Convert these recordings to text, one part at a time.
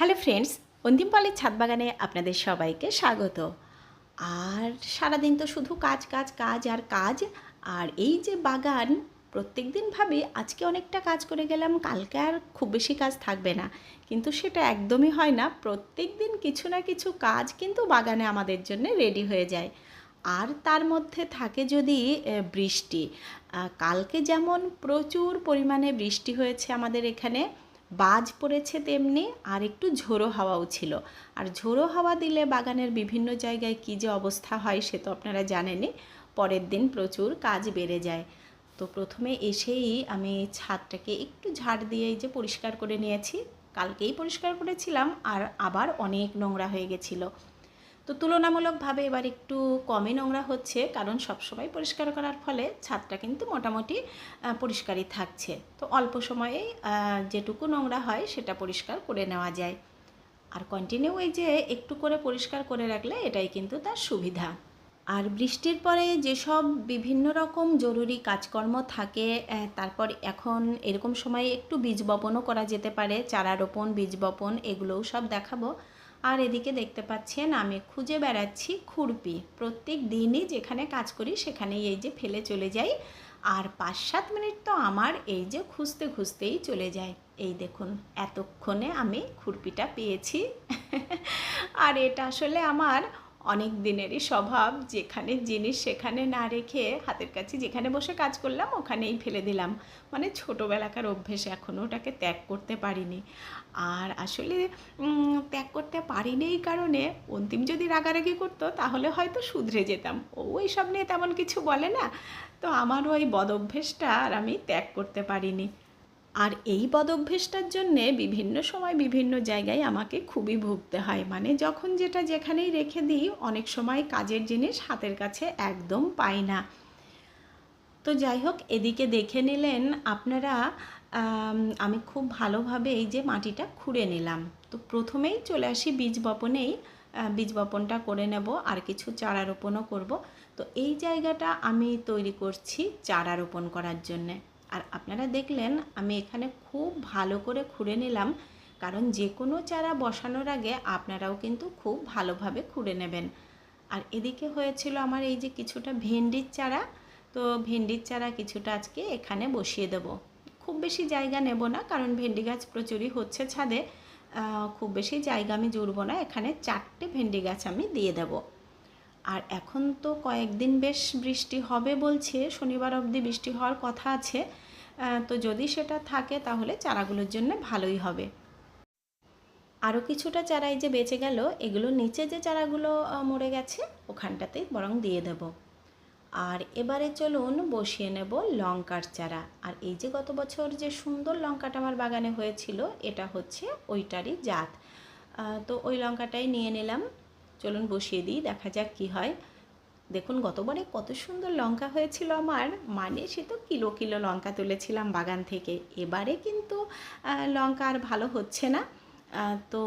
Hello friends অন্তিম পালের ছাদ বাগানে আপনাদের সবাইকে স্বাগত। আর সারাদিন তো শুধু কাজ কাজ কাজ আর কাজ। আর এই যে বাগান প্রত্যেক দিন ভাবি আজকে অনেকটা কাজ করে গেলাম, কালকে আর খুব বেশি কাজ থাকবে না। কিন্তু সেটা একদমই হয় না প্রত্যেক দিন কিছু না কিছু কাজ কিন্তু বাগানে আমাদের জন্য রেডি হয়ে যায়। আর তার মধ্যে থাকে যদি বৃষ্টি। কালকে যেমন প্রচুর পরিমাণে বৃষ্টি হয়েছে আমাদের এখানে বাজ পড়েছে তেমনি, আর একটু ঝোড়ো হাওয়াও ছিল। আর ঝোড়ো হাওয়া দিলে বাগানের বিভিন্ন জায়গায় কী যে অবস্থা হয় সে তো আপনারা জানেনই, পরের দিন প্রচুর কাজ বেড়ে যায়। তো প্রথমে এসেই আমি ছাদটাকে একটু ঝাড় দিয়ে যে পরিষ্কার করে নিয়েছি। কালকেই পরিষ্কার করেছিলাম, আর আবার অনেক নোংরা হয়ে গেছিল। তো তুলনামূলকভাবে এবার একটু কমই নোংরা হচ্ছে, কারণ সবসময় পরিষ্কার করার ফলে ছাদটা কিন্তু মোটামুটি পরিষ্কারই থাকছে। তো অল্প সময়েই যেটুকু নোংরা হয় সেটা পরিষ্কার করে নেওয়া যায়। আর কন্টিনিউ এই যে একটু করে পরিষ্কার করে রাখলে এটাই কিন্তু তার সুবিধা। আর বৃষ্টির পরে যেসব বিভিন্ন রকম জরুরি কাজকর্ম থাকে তারপর এখন এরকম সময়ে একটু বীজ বপনও করা যেতে পারে, চারা রোপণ, বীজ বপন, এগুলোও সব দেখাবো। আর এদিকে দেখতে পাচ্ছেন, আমি খুঁজে বেড়াচ্ছি খুরপি। প্রত্যেক দিনই যেখানে কাজ করি, সেখানেই এই যে ফেলে চলে যাই। আর পাঁচ সাত মিনিট তো আমার এই যে খুঁজতে খুঁজতেই চলে যায়। এই দেখুন, এতক্ষণে আমি খুরপিটা পেয়েছি। আর এটা আসলে আমার অনেক দিনেরই স্বভাব, যেখানে জিনিস সেখানে না রেখে হাতের কাছে যেখানে বসে কাজ করলাম, ওখানেই ফেলে দিলাম। মানে ছোটোবেলাকার অভ্যেস এখনও ওটাকে ত্যাগ করতে পারিনি। আর আসলে ত্যাগ করতে পারিনি এই কারণে অন্তিম যদি রাগারাগি করতো, তাহলে হয়তো শুধরে যেতাম। ও সব নিয়ে তেমন কিছু বলে না। তো আমারও ওই বদ অভ্যেসটা আর আমি ত্যাগ করতে পারিনি। আর এই বদভ্যেসটার জন্যে বিভিন্ন সময় বিভিন্ন জায়গায় আমাকে খুবই ভুগতে হয়। মানে যখন যেটা যেখানেই রেখে দিই, অনেক সময় কাজের জিনিস হাতের কাছে একদম পাই না। তো যাই হোক, এদিকে দেখে নিলেন আপনারা, আমি খুব ভালোভাবে এই যে মাটিটা খুঁড়ে নিলাম। তো প্রথমেই চলে আসি বীজ বপনেই। বীজ বপনটা করে নেব, আর কিছু চারা রোপণও করব। তো এই জায়গাটা আমি তৈরি করছি চারা রোপণ করার জন্যে। আর আপনারা দেখলেন, আমি এখানে খুব ভালো করে খুঁড়ে নিলাম। কারণ যে কোনো চারা বসানোর আগে আপনারাও কিন্তু খুব ভালোভাবে খুঁড়ে নেবেন। আর এদিকে হয়েছিল আমার এই যে কিছুটা ভেন্ডির চারা। তো ভেন্ডির চারা কিছুটা আজকে এখানে বসিয়ে দেব। খুব বেশি জায়গা নেব না, কারণ ভেন্ডি গাছ প্রচুরই হচ্ছে ছাদে। খুব বেশি জায়গা আমি জুড়বো না। এখানে চারটে ভেন্ডি গাছ আমি দিয়ে দেব। আর এখন তো কয়েকদিন বেশ বৃষ্টি হবে বলছে, শনিবার অবধি বৃষ্টি হওয়ার কথা আছে। তো যদি সেটা থাকে তাহলে চারাগুলোর জন্য ভালোই হবে। আরও কিছুটা চারাই যে বেঁচে গেল, এগুলো নিচে যে চারাগুলো মরে গেছে, ওখানটাতেই বরং দিয়ে দেব। আর এবারে চলুন বসিয়ে নেব লঙ্কার চারা। আর এই যে গত বছর যে সুন্দর লঙ্কাটা আমার বাগানে হয়েছিল, এটা হচ্ছে ওইটারই জাত। তো ওই লঙ্কাটাই নিয়ে নিলাম। চলুন বসিয়ে দিই, দেখা যাক কি হয়। দেখুন গতবারে কত সুন্দর লঙ্কা হয়েছিল আমার। মানে সে তো কিলো কিলো লঙ্কা তুলেছিলাম বাগান থেকে। এবারে কিন্তু লঙ্কা আর ভালো হচ্ছে না। তো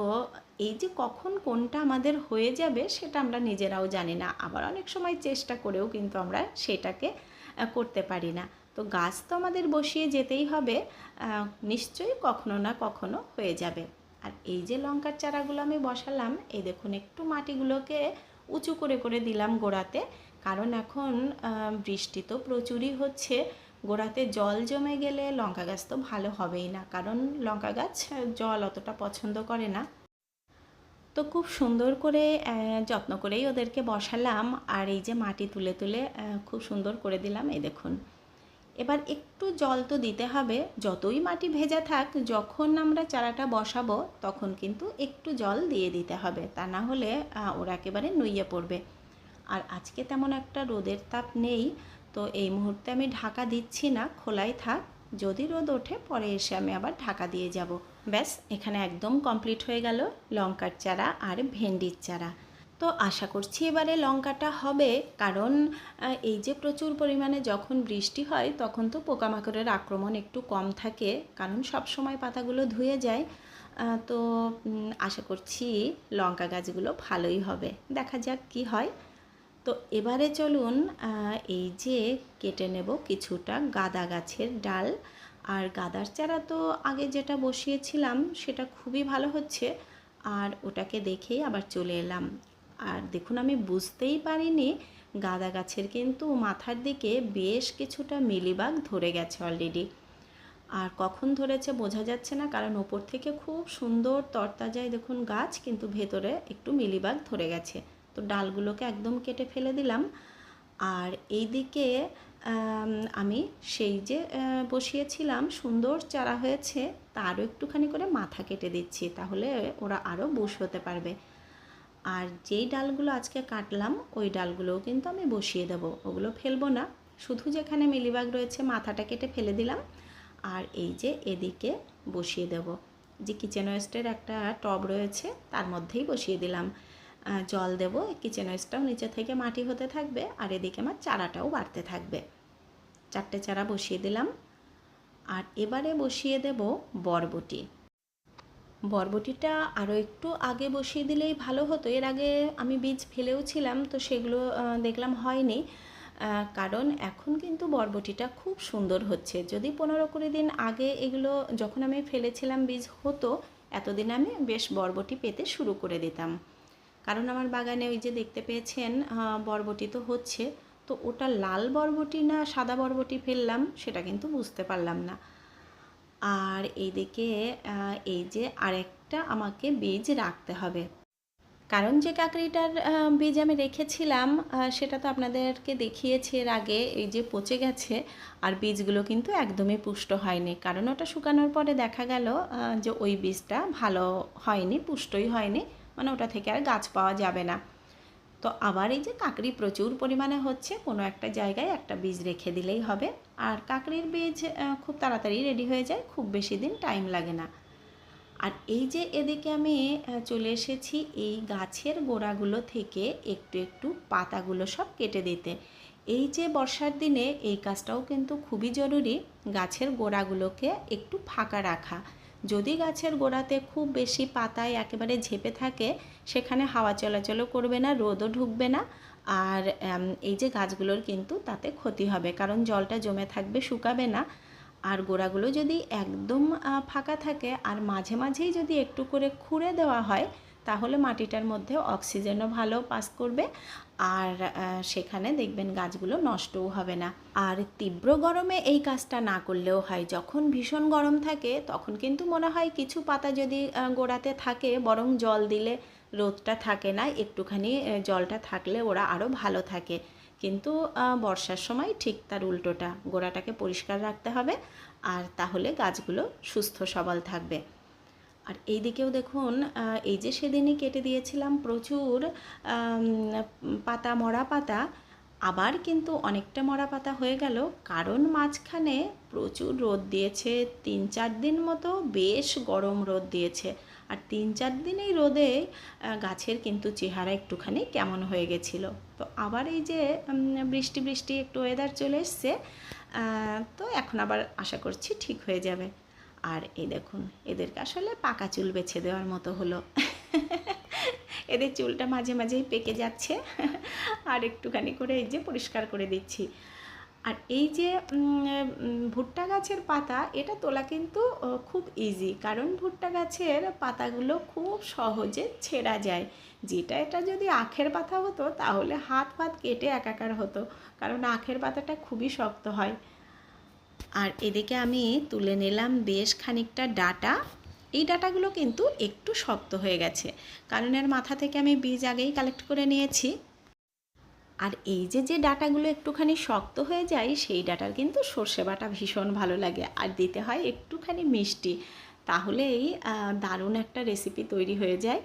এই যে কখন কোনটা আমাদের হয়ে যাবে সেটা আমরা নিজেরাও জানি না। আবার অনেক সময় চেষ্টা করেও কিন্তু আমরা সেটাকে করতে পারি না। তো গাছ তো আমাদের বসিয়ে যেতেই হবে। নিশ্চয়ই কখনো না কখনো হয়ে যাবে। আর এই যে লঙ্কার চারাগুলো আমি বসালাম, এই দেখুন একটু মাটিগুলোকে উঁচু করে করে দিলাম গোড়াতে। কারণ এখন বৃষ্টি তো প্রচুরই হচ্ছে, গোড়াতে জল জমে গেলে লঙ্কা গাছ তো ভালো হবেই না, কারণ লঙ্কা গাছ জল অতটা পছন্দ করে না। তো খুব সুন্দর করে যত্ন করেই ওদেরকে বসালাম, আর এই যে মাটি তুলে তুলে খুব সুন্দর করে দিলাম, এই দেখুন। এবার একটু জল তো দিতে হবে। যতই মাটি ভেজা থাক, যখন আমরা চারাটা বসাবো, তখন কিন্তু একটু জল দিয়ে দিতে হবে। তা না হলে ওরা একেবারে নুইয়ে পড়বে। আর আজকে তেমন একটা রোদের তাপ নেই, তো এই মুহূর্তে আমি ঢাকা দিচ্ছি না, খোলাই থাক। যদি রোদ ওঠে, পরে এসে আমি আবার ঢাকা দিয়ে যাব। ব্যাস, এখানে একদম কমপ্লিট হয়ে গেল লঙ্কার চারা আর ভেন্ডির চারা। তো আশা করছি এবারে লঙ্কাটা হবে। কারণ এই যে প্রচুর পরিমাণে যখন বৃষ্টি হয়, তখন তো পোকামাকড়ের আক্রমণ একটু কম থাকে। কারণ সব সময় পাতাগুলো ধুয়ে যায়। তো আশা করছি লঙ্কা গাছগুলো ভালোই হবে। দেখা যাক কি হয়। তো এবারে চলুন এই যে কেটে নেব কিছুটা গাঁদা গাছের ডাল। আর গাদার চারা তো আগে যেটা বসিয়েছিলাম, সেটা খুবই ভালো হচ্ছে। আর ওটাকে দেখেই আবার চলে এলাম। আর দেখুন আমি বুঝতেই পারিনি। গাঁদা গাছের কিন্তু মাথার দিকে বেশ কিছুটা মিলিবাগ ধরে গেছে অলরেডি আর কখন ধরেছে বোঝা যাচ্ছে না কারণ ওপর থেকে খুব সুন্দর তরতাজায় দেখুন গাছ কিন্তু ভেতরে একটু মিলিবাগ ধরে গেছে। তো ডালগুলোকে একদম কেটে ফেলে দিলাম। আর এইদিকে আম, সেই যে বসিয়েছিলাম সুন্দর চারা হয়েছে তারও একটুখানি করে মাথা কেটে দিচ্ছি তাহলে ওরা আরও বুশ হতে পারবে। আর যেই ডালগুলো আজকে কাটলাম, ওই ডালগুলোও কিন্তু আমি বসিয়ে দেবো। ওগুলো ফেলব না। শুধু যেখানে মিলিবাগ রয়েছে, মাথাটা কেটে ফেলে দিলাম। আর এই যে এদিকে বসিয়ে দেব। যে কিচেন ওয়েস্টের একটা টব রয়েছে, তার মধ্যেই বসিয়ে দিলাম। জল দেব। কিচেন ওয়েস্টটাও নিচে থেকে মাটি হতে থাকবে আর এদিকে আমার চারাটাও বাড়তে থাকবে। চারটে চারা বসিয়ে দিলাম। আর এবারে বসিয়ে দেব বরবটি। বরবটিটা আরও একটু আগে বসিয়ে দিলেই ভালো হতো। এর আগে আমি বীজ ফেলেও ছিলাম তো সেগুলো দেখলাম হয়নি। কারণ এখন কিন্তু বরবটিটা খুব সুন্দর হচ্ছে। যদি পনেরো কুড়ি দিন আগে এগুলো যখন আমি ফেলেছিলাম বীজ হতো, এতদিন আমি বেশ বরবটি পেতে শুরু করে দিতাম। কারণ আমার বাগানে ওই যে দেখতে পেয়েছেন বরবটি তো হচ্ছে, তো ওটা লাল বরবটি না সাদা বরবটি ফেললাম, সেটা কিন্তু বুঝতে পারলাম না। আর এইদিকে এই যে আরেকটা আমাকে বীজ রাখতে হবে। কারণ যে কাকড়িটার বীজ আমি রেখেছিলাম সেটা তো আপনাদেরকে দেখিয়েছি এর আগে, এই যে পচে গেছে, আর বীজগুলো কিন্তু একদমই পুষ্ট হয়নি। কারণ ওটা শুকানোর পরে দেখা গেল যে ওই বীজটা ভালো হয়নি, পুষ্টই হয়নি মানে ওটা থেকে আর গাছ পাওয়া যাবে না। তো আবার এই যে কাকড়ি প্রচুর পরিমাণে হচ্ছে, কোনো একটা জায়গায় একটা বীজ রেখে দিলেই হবে। আর কাকড়ির বীজ খুব তাড়াতাড়ি রেডি হয়ে যায়, খুব বেশি দিন টাইম লাগে না। আর এই যে এদিকে আমি চলে এসেছি এই গাছের গোড়াগুলো থেকে একটু একটু পাতাগুলো সব কেটে দিতে। এই যে বর্ষার দিনে এই কাজটাও কিন্তু খুবই জরুরি, গাছের গোড়াগুলোকে একটু ফাঁকা রাখা। যদি গাছের গোড়াতে খুব বেশি পাতায় একেবারে ঝেপে থাকে, সেখানে হাওয়া চলাচলও করবে না, রোদও ঢুকবে না। আর এই যে গাছগুলোর কিন্তু তাতে ক্ষতি হবে, কারণ জলটা জমে থাকবে, শুকাবে না। আর গোড়াগুলো যদি একদম ফাঁকা থাকে, আর মাঝে মাঝেই যদি একটু করে খুঁড়ে দেওয়া হয় তাহলে মাটিটার মধ্যে অক্সিজেনও ভালো পাস করবে আর সেখানে দেখবেন গাছগুলো নষ্টও হবে না। আর তীব্র গরমে এই কাজটা না করলেও হয়। যখন ভীষণ গরম থাকে, তখন কিন্তু মনে হয় কিছু পাতা যদি গোড়াতে থাকে, বরং জল দিলে রোদটা থাকে না, একটুখানি জলটা থাকলে ওরা আরও ভালো থাকে। কিন্তু বর্ষার সময় ঠিক তার উল্টোটা। গোড়াটাকে পরিষ্কার রাখতে হবে, আর তাহলে গাছগুলো সুস্থ সবল থাকবে। আর এইদিকেও দেখুন এই যে সেদিনই কেটে দিয়েছিলাম প্রচুর পাতা, মরা পাতা, আবার কিন্তু অনেকটা মরা পাতা হয়ে গেল। কারণ মাঝখানে প্রচুর রোদ দিয়েছে, তিন চার দিন মতো বেশ গরম রোদ দিয়েছে। আর তিন চার দিন এই রোদে গাছের কিন্তু চেহারা একটুখানি কেমন হয়ে গেছিল। তো আবার এই যে বৃষ্টি বৃষ্টি, একটু ওয়েদার চলে এসছে তো এখন আবার আশা করছি ঠিক হয়ে যাবে। আর এই দেখুন, এদেরকে আসলে পাকা চুল বেছে দেওয়ার মতো হলো। এদের চুলটা মাঝে মাঝেই পেকে যাচ্ছে। আর একটুখানি করে এই যে পরিষ্কার করে দিচ্ছি। আর এই যে ভুট্টা গাছের পাতা, এটা তোলা কিন্তু খুব ইজি কারণ ভুট্টা গাছের পাতাগুলো খুব সহজে ছেঁড়া যায়। যেটা এটা যদি আখের পাতা হতো, তাহলে হাত ফাত কেটে একাকার হতো। কারণ আখের পাতাটা খুবই শক্ত হয়। আর এদিকে আমি তুলে নিলাম বেশ খানিকটা ডাটা। এই ডাটাগুলো কিন্তু একটু শক্ত হয়ে গেছে, কারণ এর মাথা থেকে আমি বীজ আগেই কালেক্ট করে নিয়েছি। আর এই যে যে ডাটাগুলো একটুখানি শক্ত হয়ে যায়, সেই ডাটার কিন্তু সর্ষে বাটা ভীষণ ভালো লাগে আর দিতে হয় একটুখানি মিষ্টি। তাহলেই দারুণ একটা রেসিপি তৈরি হয়ে যায়।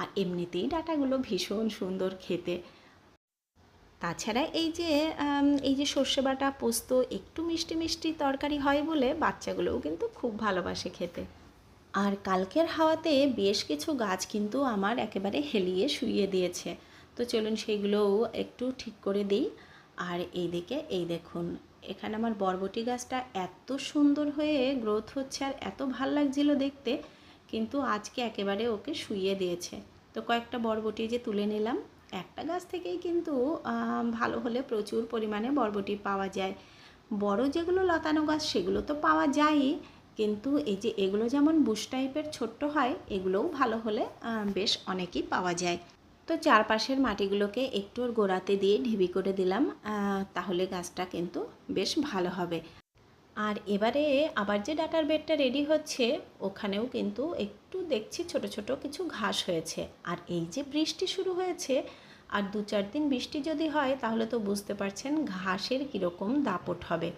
আর এমনিতেই ডাটাগুলো ভীষণ সুন্দর খেতে। তাছাড়া এই যে এই যে সর্ষে বাটা, পোস্ত, একটু মিষ্টি মিষ্টি তরকারি হয় বলে বাচ্চাগুলোও কিন্তু খুব ভালোবাসে খেতে। আর কালকের হাওয়াতে বেশ কিছু গাছ কিন্তু আমার একেবারে হেলিয়ে শুইয়ে দিয়েছে। তো চলুন সেইগুলোও একটু ঠিক করে দিই। আর এইদিকে, এই দেখুন, এখানে আমার বরবটি গাছটা এত সুন্দর হয়ে গ্রোথ হচ্ছে আর এত ভালো লাগছিল দেখতে, কিন্তু আজকে একেবারে ওকে শুইয়ে দিয়েছে। তো কয়েকটা বরবটি যে তুলে নিলাম। একটা গাছ থেকেই কিন্তু ভালো হলে প্রচুর পরিমাণে বরবটি পাওয়া যায়। বড় যেগুলো লতানো গাছ, সেগুলো তো পাওয়া যায়ই। কিন্তু এই যে এগুলো যেমন বুশ টাইপের ছোট্ট হয়, এগুলোও ভালো হলে বেশ অনেকই পাওয়া যায়। তো চারপাশের মাটিগুলোকে একটু গোড়াতে দিয়ে ঢিবি করে দিলাম তাহলে গাছটা কিন্তু বেশ ভালো হবে। আর এবারে আবার যে ডাটার বেডটা রেডি হচ্ছে, ওখানেও কিন্তু একটু দেখছি ছোট ছোট কিছু ঘাস হয়েছে। আর এই যে বৃষ্টি শুরু হয়েছে, আর দু চার দিন বৃষ্টি যদি হয়, তাহলে তো বুঝতে পারছেন ঘাসের কীরকম দাপট হবে।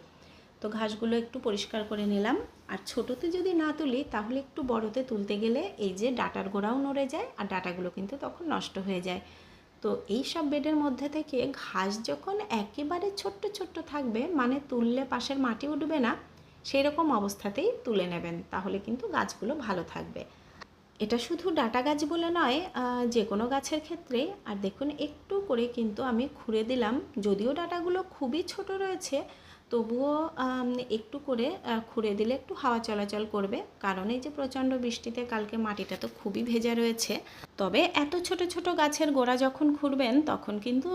তো ঘাসগুলো একটু পরিষ্কার করে নিলাম। আর ছোটোতে যদি না তুলি, তাহলে একটু বড়তে তুলতে গেলে এই যে ডাটার গোড়াও নড়ে যায়, আর ডাটাগুলো কিন্তু তখন নষ্ট হয়ে যায়। তো এই সব বেডের মধ্যে থেকে ঘাস যখন একেবারে ছোট্ট ছোট্ট থাকবে মানে তুললে পাশের মাটি উঠবে না সেই রকম অবস্থাতেই তুলে নেবেন, তাহলে কিন্তু গাছগুলো ভালো থাকবে। এটা শুধু ডাটা গাছ বলে নয় যে কোনো গাছের ক্ষেত্রে। আর দেখুন, একটু করে কিন্তু আমি খুঁড়ে দিলাম, যদিও ডাটাগুলো খুবই ছোট রয়েছে তবুও একটু করে খুঁড়ে দিলে একটু হাওয়া চলাচল করবে। কারণ এই যে প্রচণ্ড বৃষ্টিতে কালকে মাটিটা তো খুবই ভেজা রয়েছে। তবে এত ছোট ছোট গাছের গোড়া যখন খুঁড়বেন, তখন কিন্তু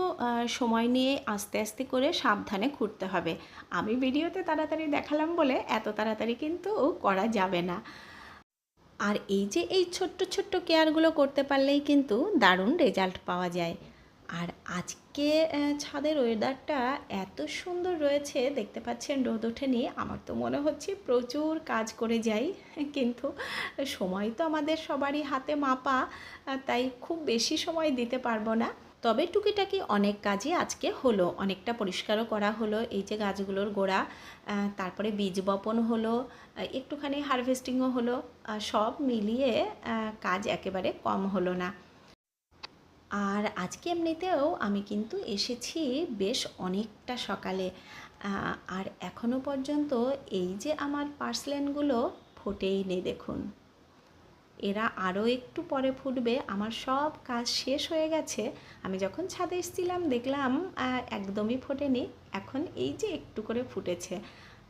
সময় নিয়ে আস্তে আস্তে করে সাবধানে খুঁড়তে হবে। আমি ভিডিওতে তাড়াতাড়ি দেখালাম বলে এত তাড়াতাড়ি কিন্তু করা যাবে না। আর এই যে এই ছোট্ট ছোট্ট কেয়ারগুলো করতে পারলেই কিন্তু দারুণ রেজাল্ট পাওয়া যায়। আর আজকে ছাদের ওয়েদারটা এত সুন্দর রয়েছে, দেখতে পাচ্ছেন রোদ ওঠেনি। আমার তো মনে হচ্ছে প্রচুর কাজ করে যাই, কিন্তু সময় তো আমাদের সবারই হাতে মাপা তাই খুব বেশি সময় দিতে পারব না। তবে টুকিটাকি অনেক কাজই আজকে হলো, অনেকটা পরিষ্কারও করা হলো, এই যে গাছগুলোর গোড়া তারপরে বীজ বপন হলো একটুখানি হারভেস্টিংও হলো সব মিলিয়ে কাজ একেবারে কম হলো না। আর আজকে এমনিতেও আমি কিন্তু এসেছি বেশ অনেকটা সকালে। আর এখনও পর্যন্ত এই যে আমার পার্সলেনগুলো ফোটেই নেই দেখুন। এরা আরও একটু পরে ফুটবে, আমার সব কাজ শেষ হয়ে গেছে। আমি যখন ছাদে এসেছিলাম দেখলাম একদমই ফোটেনি, এখন এই যে একটু করে ফুটেছে।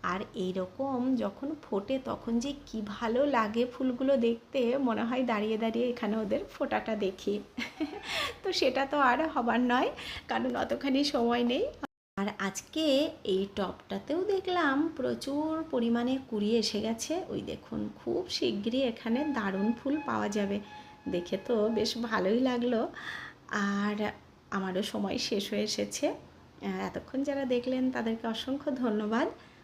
আর এই রকম যখন ফোটে তখন যে কি ভালো লাগে ফুলগুলো দেখতে, মনে হয় দাঁড়িয়ে দাঁড়িয়ে এখানে ওদের ফোটাটা দেখি। তো সেটা তো আর হবার নয়, কারণ অতখানি সময় নেই। আর আজকে এই টপটাতেও দেখলাম প্রচুর পরিমাণে কুড়ি এসে গেছে। ওই দেখুন, খুব শিগগিরই এখানে দারুণ ফুল পাওয়া যাবে। দেখে তো বেশ ভালোই লাগল। আর আমারও সময় শেষ হয়ে এসেছে। এতক্ষণ যারা দেখলেন তাদেরকে অসংখ্য ধন্যবাদ।